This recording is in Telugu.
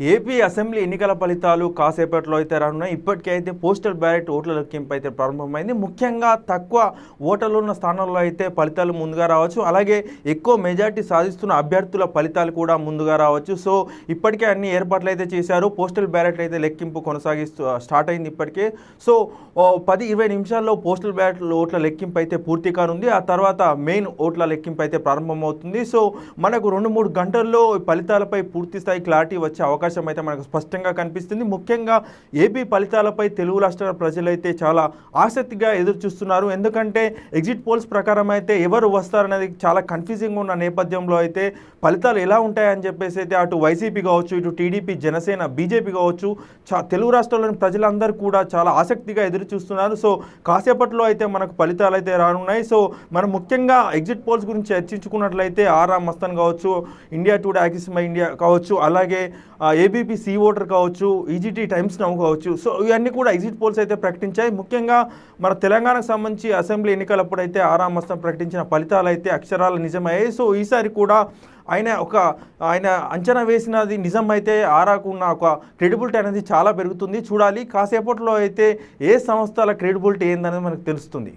ఏపీ అసెంబ్లీ ఎన్నికల ఫలితాలు కాసేపట్లో అయితే రానున్నాయి. ఇప్పటికే అయితే పోస్టల్ బ్యాలెట్ ఓట్ల లెక్కింపు అయితే ప్రారంభమైంది. ముఖ్యంగా తక్కువ ఓటర్లు ఉన్న స్థానాల్లో అయితే ఫలితాలు ముందుగా రావచ్చు. అలాగే ఎక్కువ మెజార్టీ సాధిస్తున్న అభ్యర్థుల ఫలితాలు కూడా ముందుగా రావచ్చు. సో ఇప్పటికే అన్ని ఏర్పాట్లు అయితే చేశారు. పోస్టల్ బ్యాలెట్ అయితే లెక్కింపు కొనసాగిస్తూ స్టార్ట్ అయింది ఇప్పటికే. సో పది ఇరవై నిమిషాల్లో పోస్టల్ బ్యాలెట్ ఓట్ల లెక్కింపు అయితే పూర్తి కానుంది. ఆ తర్వాత మెయిన్ ఓట్ల లెక్కింపు అయితే ప్రారంభమవుతుంది. సో మనకు రెండు మూడు గంటల్లో ఫలితాలపై పూర్తి స్థాయి క్లారిటీ వచ్చే అవకాశం అవకాశం అయితే మనకు స్పష్టంగా కనిపిస్తుంది. ముఖ్యంగా ఏపీ ఫలితాలపై తెలుగు రాష్ట్రాల ప్రజలైతే చాలా ఆసక్తిగా ఎదురు చూస్తున్నారు ఎందుకంటే ఎగ్జిట్ పోల్స్ ప్రకారం అయితే ఎవరు వస్తారనేది చాలా కన్ఫ్యూజింగ్ ఉన్న నేపథ్యంలో అయితే ఫలితాలు ఎలా ఉంటాయని చెప్పేసి అయితే అటు వైసీపీ కావచ్చు ఇటు టీడీపీ జనసేన బీజేపీ కావచ్చు తెలుగు రాష్ట్రాల్లోని ప్రజలందరూ కూడా చాలా ఆసక్తిగా ఎదురు చూస్తున్నారు సో కాసేపట్లో అయితే మనకు ఫలితాలు అయితే రానున్నాయి. సో మనం ముఖ్యంగా ఎగ్జిట్ పోల్స్ గురించి చర్చించుకున్నట్లయితే ఆరా మస్తాన్ కావచ్చు India Today Axis My India కావచ్చు అలాగే ఏబీపీ సి ఓటర్ కావచ్చు ఈజీటీ టైమ్స్ నౌ కావచ్చు. సో ఇవన్నీ కూడా ఎగ్జిట్ పోల్స్ అయితే ప్రకటించాయి. ముఖ్యంగా మన తెలంగాణకు సంబంధించి అసెంబ్లీ ఎన్నికలప్పుడు అయితే ఆరా ప్రకటించిన ఫలితాలు అయితే అక్షరాలు నిజమయ్యాయి. సో ఈసారి కూడా ఆయన ఒక ఆయన అంచనా వేసినది నిజం అయితే ఆరాకున్న ఒక క్రెడిబిలిటీ అనేది చాలా పెరుగుతుంది. చూడాలి. కాసేపట్లో అయితే ఏ సంస్థల క్రెడిబిలిటీ ఏందనేది మనకు తెలుస్తుంది.